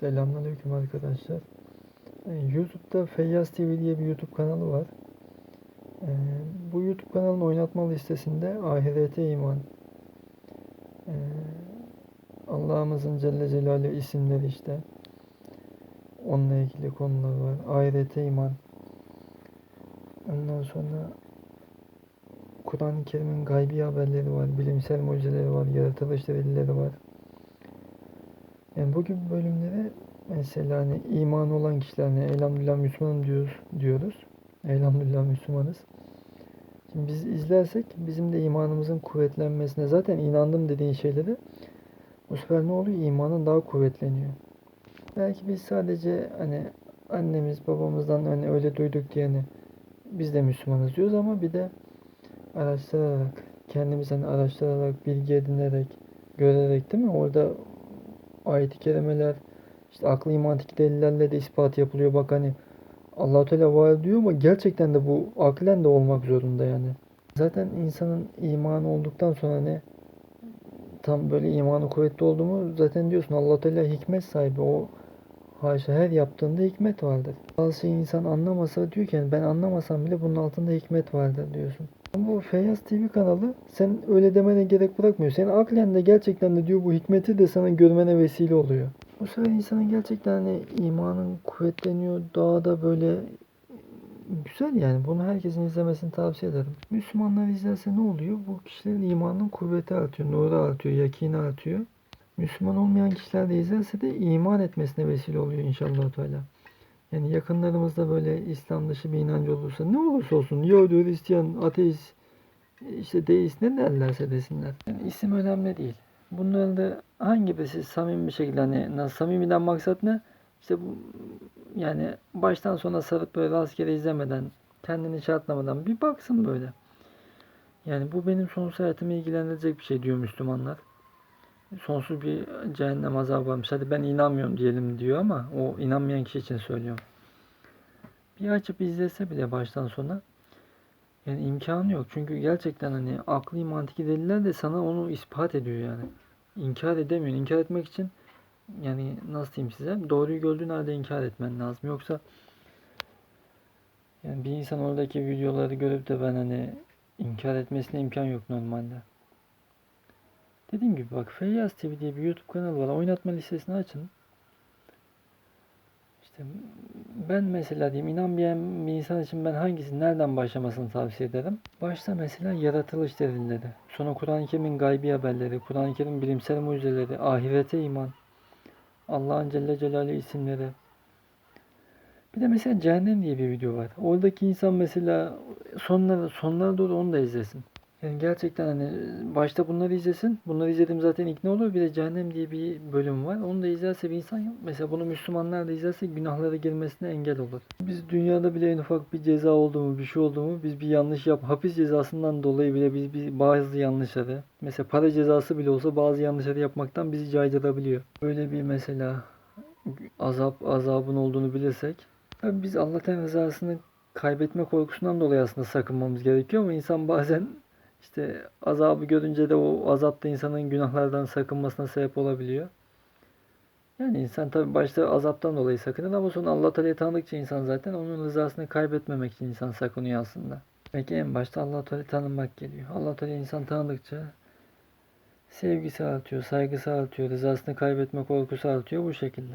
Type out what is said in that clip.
Selamünaleyküm arkadaşlar. Ee, YouTube'da Feyyaz TV diye bir YouTube kanalı var. Ee, Bu YouTube kanalın oynatma listesinde ahirete iman, ee, Allah'ımızın Celle Celaluhu isimleri işte. Onunla ilgili konular var. Ahirete iman. Ondan sonra Kur'an-ı Kerim'in gaybi haberleri var, bilimsel mucizeleri var, yaratılış delilleri var. Bugün bölümlere mesela hani iman olan kişiler hani elhamdülillah Müslümanım diyoruz, diyoruz. Elhamdülillah Müslümanız. Şimdi biz izlersek bizim de imanımızın kuvvetlenmesine zaten inandım dediğin şeyleri bu sefer ne oluyor? İmanın daha kuvvetleniyor. Belki biz sadece hani annemiz babamızdan hani öyle duyduk diye hani biz de Müslümanız diyoruz ama bir de araştırarak kendimiz hani araştırarak bilgi edinerek görerek değil mi? Orada ayet-i kerimeler işte akli mantıki delillerle de ispat yapılıyor. Bak hani Allah Teala var diyor ama gerçekten de bu aklen de olmak zorunda yani. Zaten insanın imanı olduktan sonra hani tam böyle imanı kuvvetli oldu mu zaten diyorsun Allah Teala hikmet sahibi o haşa her yaptığında hikmet vardır. Bazı şey insan anlamasa diyor ki ben anlamasam bile bunun altında hikmet vardır diyorsun. Bu Feyyaz TV kanalı sen öyle demene gerek bırakmıyor. Senin aklen de gerçekten de diyor bu hikmeti de sana görmene vesile oluyor. Bu sefer insanın gerçekten hani imanın kuvvetleniyor. Daha da böyle güzel yani. Bunu herkesin izlemesini tavsiye ederim. Müslümanlar izlerse ne oluyor? Bu kişilerin imanının kuvveti artıyor, nuru artıyor, yakini artıyor. Müslüman olmayan kişiler de izlerse de iman etmesine vesile oluyor inşallah Teala. Yani yakınlarımızda böyle İslam dışı bir inancı olursa ne olursa olsun Yahudi, Hristiyan, ateist, işte deist ne derlerse desinler. Yani isim önemli değil. Bunların da hangi birisi samimi bir şekilde hani nasıl samimiden maksat ne? İşte bu yani baştan sona sarıp böyle rastgele izlemeden kendini şartlamadan bir baksın böyle. Yani bu benim sonsuz hayatımı ilgilendirecek bir şey diyor Müslümanlar. Sonsuz bir cehennem azabı varmış. Hadi ben inanmıyorum diyelim diyor ama o inanmayan kişi için söylüyorum. Bir açıp izlese bile baştan sona yani imkanı yok. Çünkü gerçekten hani akli mantıki deliller de sana onu ispat ediyor yani. İnkar edemiyor. İnkar etmek için yani nasıl diyeyim size doğruyu gördüğün halde inkar etmen lazım. Yoksa yani bir insan oradaki videoları görüp de ben hani inkar etmesine imkan yok normalde. Dediğim gibi bak Feyyaz TV diye bir YouTube kanalı var. Oynatma listesini açın. İşte ben mesela diyeyim inanmayan bir insan için ben hangisini nereden başlamasını tavsiye ederim? Başta mesela yaratılış delilleri. Sonra Kur'an-ı Kerim'in gaybi haberleri, Kur'an-ı Kerim'in bilimsel mucizeleri, ahirete iman, Allah'ın Celle Celaluhu isimleri. Bir de mesela cehennem diye bir video var. Oradaki insan mesela sonlara, sonlara doğru onu da izlesin. Yani gerçekten hani başta bunları izlesin. Bunları izledim zaten ikna olur. Bir de cehennem diye bir bölüm var. Onu da izlerse bir insan mesela bunu Müslümanlar da izlerse günahlara girmesine engel olur. Biz dünyada bile en ufak bir ceza oldu mu, bir şey oldu mu biz bir yanlış yap hapis cezasından dolayı bile biz bir bazı yanlışları mesela para cezası bile olsa bazı yanlışları yapmaktan bizi caydırabiliyor. Böyle bir mesela azap azabın olduğunu bilirsek biz Allah'tan rızasını kaybetme korkusundan dolayı aslında sakınmamız gerekiyor ama insan bazen işte azabı görünce de o azap insanın günahlardan sakınmasına sebep olabiliyor. Yani insan tabi başta azaptan dolayı sakınır ama sonra Allah Teala'yı tanıdıkça insan zaten onun rızasını kaybetmemek için insan sakınıyor aslında. Belki en başta Allah Teala'yı tanımak geliyor. Allah Teala insan tanıdıkça sevgisi artıyor, saygısı artıyor, rızasını kaybetme korkusu artıyor bu şekilde.